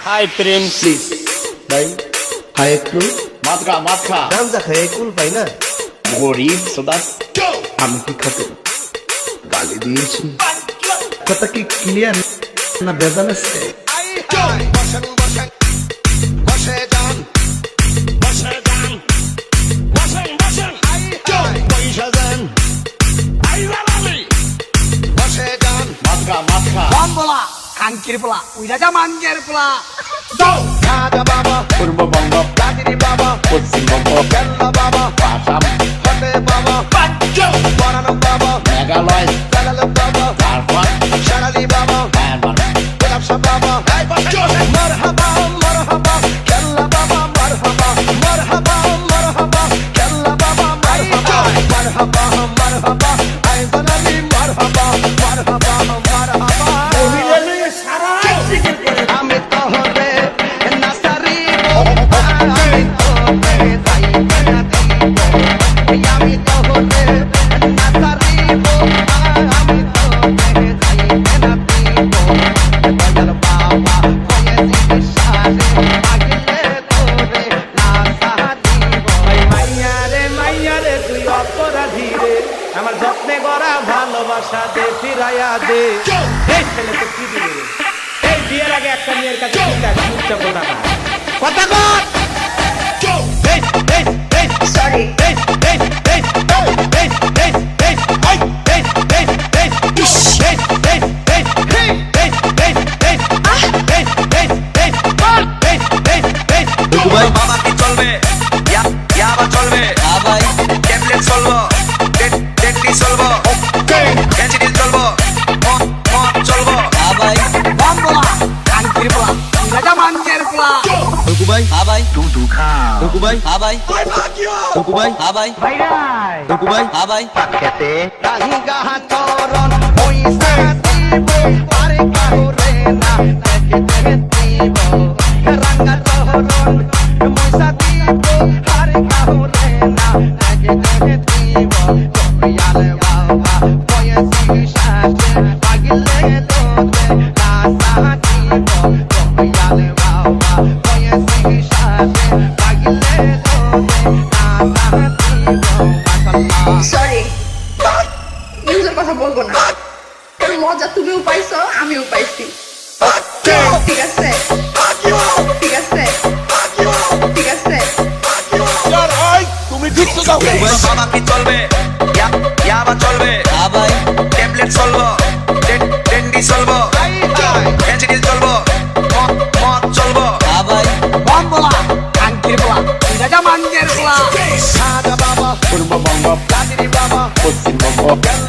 High Prem please ভাই hi একটু মাতকা মাতকা গাঞ্জা খাই কুল পাই না গরিব সদাস আমি কি খাতে গালি দিয়েছি কথা কি ক্লিয়ার না বেজাল আছে বসেন বসেন angkir pula. Wih, aja mangkir pula. Go! Naga bamba, urba bamba, platini bamba. তুই অপরাধী রে। আমার যত্নে গড়া ভালোবাসা দে ফিরাইয়া দে। এই ছেলে তো কি দিবে এই বিয়ের আগে একটা মেয়ের কাছে কথা কথা तू दुखा रुकुबाई हाँ भाई रुकुबाई हाँ भाई रुकुबाई हाँ भाई कैसे नहीं कहा तोरण कोई साथी बोल पारे कहो रे ना तेरे तेरे तीवो रंग तोरण সরি নিউজের কথা বলব না। তোর মজা তুমিও পাইছো আমিও পাইছি। ঠিক আছে? ঠিক আছে? ঠিক আছে? বাবা কি চলবে? ইয়া- ইয়াবা চলবে? ট্যাবলেট চলবো? ডে- ডেন্টি চলবো? Merla. Hada baba, vurma bomba, platini baba, pussy bomba.